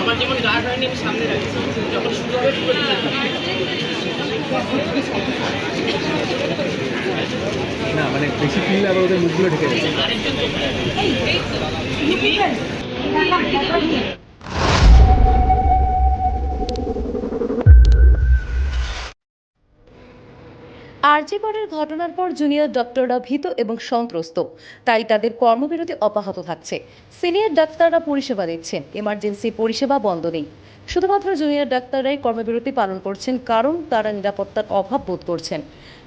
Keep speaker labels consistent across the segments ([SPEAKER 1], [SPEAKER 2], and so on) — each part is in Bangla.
[SPEAKER 1] আমার যেমন গার্ড হয়নি আমি সামনে রাখি যখন শুরু হবে খুলে দিতে হবে।
[SPEAKER 2] না মানে বেশি ফিল আবার ওদের মুখগুলো ঢেকে যাচ্ছে
[SPEAKER 3] আরজিকরের ঘটনার পর জুনিয়র ডক্টররা ভীত এবং সন্ত্রস্ত। তাই তাদের কর্মবিরতি অব্যাহত থাকছে। সিনিয়র ডাক্তাররা পরিষেবা দিচ্ছেন। এমার্জেন্সি পরিষেবা বন্ধ নেই। শুধুমাত্র জুনিয়র ডাক্তাররাই কর্মবিরতি পালন করছেন, কারণ তারা নিরাপত্তার অভাব বোধ করছেন।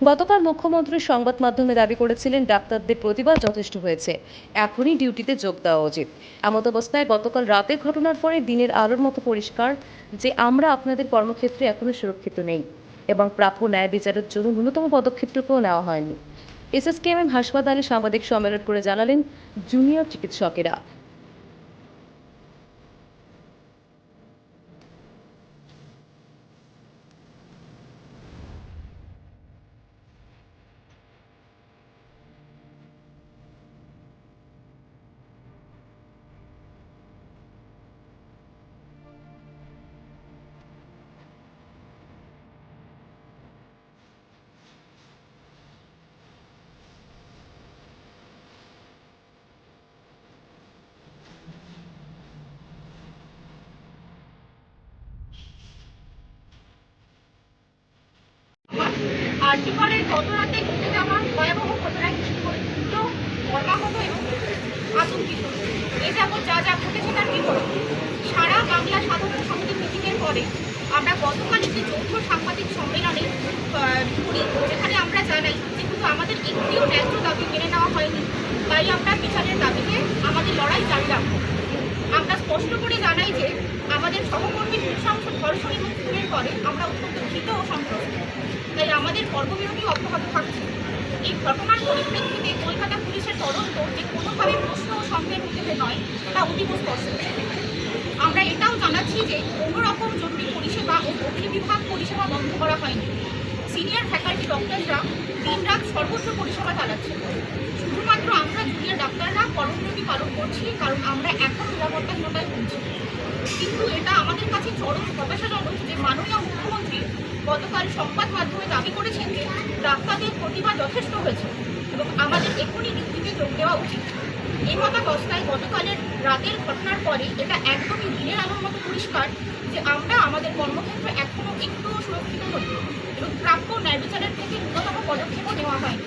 [SPEAKER 3] গতকাল মুখ্যমন্ত্রী সংবাদ মাধ্যমে দাবি করেছিলেন, ডাক্তারদের প্রতিবাদ যথেষ্ট হয়েছে। এখনই ডিউটিতে যোগ দেওয়া উচিত। এমত অবস্থায় গতকাল রাতের ঘটনার পরে দিনের আলোর মতো পরিষ্কার যে আমরা আপনাদের কর্মক্ষেত্রে এখনও সুরক্ষিত নেই। এবং প্রাপ্য ন্যায় বিচারের জন্য ন্যূনতম পদক্ষেপটুকুও নেওয়া হয়নি। এসএসকেএমএম হাসপাতালে সাংবাদিক সম্মেলন করে জানালেন জুনিয়র চিকিৎসকেরা।
[SPEAKER 4] আর্যিকরের গত রাতে ঘটে যাওয়া ভয়াবহ ঘটনায় তো মর্মাহত এবং আতঙ্কিত। এ যাবৎ যা যা ঘটেছে তার বিবরণ। সারা বাংলা সাধারণ সমিতি মিটিংয়ের পরে আমরা গতকাল একটি যৌথ সাংবাদিক সম্মেলনে করি যেখানে আমরা জানাই যেহেতু আমাদের একটিও ন্যায্য দাবি মেনে নেওয়া হয়নি। তাই আমরা বিচারের দাবিতে আমাদের লড়াই জারি রাখব। আমরা স্পষ্ট করে জানাই যে আমাদের সহকর্মীর নৃশংস ধর্ষণ এবং খুনের পরে আমরা অত্যন্ত ভীত ও আমাদের অব্যাহত থাকছে। এই ঘটনার পরিপ্রেক্ষিতে কলকাতা পুলিশের তদন্ত যে কোনোভাবে প্রশ্ন ও সন্দেহের মধ্যে নয়, তা অতীব আমরা এটাও জানাচ্ছি যে কোনো রকম জরুরি পরিষেবা ও বহির্বিভাগ পরিষেবা বন্ধ করা হয়নি। সিনিয়র ফ্যাকাল্টি ডক্টররা দিনরাত সর্বোচ্চ পরিষেবা চালাচ্ছেন শুধুমাত্র আমরা জুনিয়র ডাক্তাররা কর্মবিরতি পালন করছি, কারণ আমরা এখন নিরাপত্তাহীনতায় ভুগছি। কিন্তু এটা আমাদের কাছে চরম হতাশাজনক গতকাল সংবাদ মাধ্যমে দাবি করেছেন যে ডাক্তারদের প্রতিবাদ যথেষ্ট হয়েছে এবং আমাদের এখনই ডিউটিতে যোগ দেওয়া উচিত। এই মতাবস্থায় গতকালের রাতের ঘটনার পরে এটা একদমই দিনের আলোর মতো পরিষ্কার যে আমরা আমাদের কর্মক্ষেত্রে এখনও একটুও সুরক্ষিত নই এবং প্রাপ্য ন্যায় বিচারের থেকে ন্যূনতম পদক্ষেপও নেওয়া হয়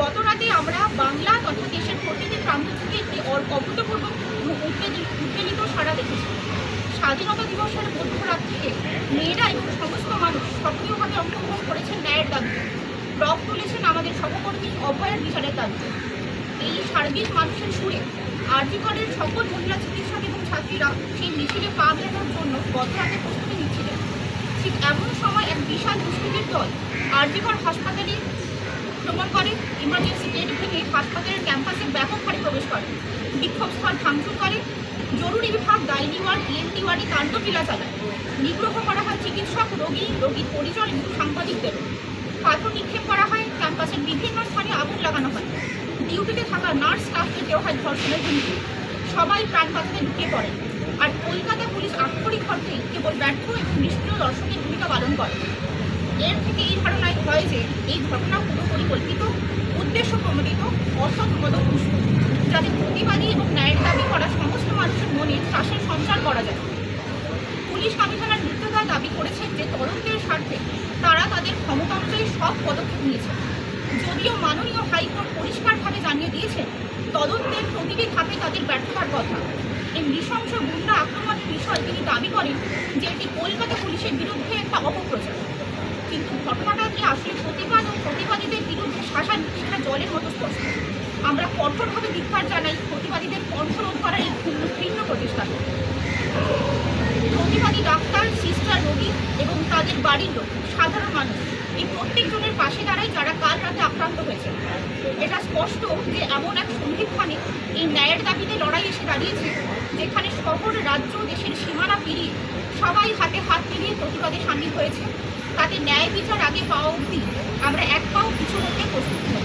[SPEAKER 4] গত রাতে আমরা বাংলা তথা দেশের প্রতিটি প্রান্ত থেকে একটি অভূতপূর্ব উদ্বেলিত সাড়া দেখেছি। স্বাধীনতা দিবসের মধ্যরাত্রিতে মেয়েরা এবং মানুষ সক্রিয়ভাবে অংশগ্রহণ করেছেন ন্যায়ের দাবিতে রব তুলেছেন আমাদের সহকর্মী অভয়ের বিচারের দাবিতে এই সার্বিক মানুষের সুরে আরজিকরের সকল মহিলা চিকিৎসক এবং ছাত্রীরা সেই মিছিলে পা মেলানোর জন্য গত রাতে প্রস্তুতি নিচ্ছিলেন। ঠিক এমন সময় এক বিশাল দুষ্কৃতির দল আরজিকর হাসপাতালে আক্রমণ করে। ইমার্জেন্সি গেট ভেঙে হাসপাতালের ক্যাম্পাসে ব্যাপক হারে প্রবেশ করে। বিক্ষোভস্থল ভাঙচুর করে। জরুরি বিভাগ গাইনি ওয়ার্ড ইএনটি ওয়ার্ডে কাণ্ডলীলা চালায়। নিগ্রহ করা হয় চিকিৎসক, রোগী রোগীর পরিজন এবং সাংবাদিকদের। পাথর নিক্ষেপ করা হয়, ক্যাম্পাসের বিভিন্ন স্থানে আগুন লাগানো হয়। ডিউটিতে থাকা নার্স স্টাফকে দেওয়া হয় ধর্ষণের হুমকি। সবাই প্রাণ বাঁচাতে ঢুকে পড়ে। আর কলকাতা পুলিশ আক্ষরিক অর্থেই কেবল ব্যর্থ এবং নিষ্ক্রিয় দর্শকের ভূমিকা পালন করে। এর থেকে এই ধারণায় হয় যে, এই ঘটনা পুরো পরিকল্পিত উদ্দেশ্য প্রণোদিত অসৎ মদপুষ্ট যাতে প্রতিবাদী এবং ন্যায়ের দাবি করা সমস্ত মানুষের মনে ত্রাসের সঞ্চার করা যায়। পুলিশ কমিশনার মৃত্যুদা দাবি করেছেন যে তদন্তের স্বার্থে তারা তাদের ক্ষমতা অনুযায়ী সব পদক্ষেপ নিয়েছে। যদিও মাননীয় হাইকোর্ট পরিষ্কারভাবে জানিয়ে দিয়েছেন তদন্তের প্রতিটি ধাপে তাদের ব্যর্থতার কথা। এই নৃশংস গুন্ডা আক্রমণের বিষয়ে তিনি দাবি করেন যে এটি কলকাতা পুলিশের বিরুদ্ধে একটা অপপ্রচার। কিন্তু ঘটনাটা যে আসলে প্রতিবাদ ও প্রতিবাদীদের বিরুদ্ধে শাসন সেটা জলের মতো স্পষ্ট? আমরা কঠোরভাবে ধিক্কার জানাই, প্রতিবাদীদের কণ্ঠরোধ করার এই ভিন্ন প্রচেষ্টাকে প্রতিবাদী ডাক্তার, সিস্টার, রোগী এবং তাদের বাড়ির লোক, সাধারণ মানুষ, এই প্রত্যেকজনের পাশে দাঁড়ায় যারা কাল রাতে আক্রান্ত হয়েছে। এটা স্পষ্ট যে এমন এক সন্ধিক্ষণে এই ন্যায়ের দাবিতে লড়াই এসে দাঁড়িয়েছে, যেখানে শহর, রাজ্য, দেশের সীমানা পেরিয়ে সবাই হাতে হাত মিলিয়ে প্রতিবাদে সামিল হয়েছে। তাতে ন্যায় বিচার আগে পাওয়া অবধি আমরা এক পাও কিছু হতে প্রস্তুত নই।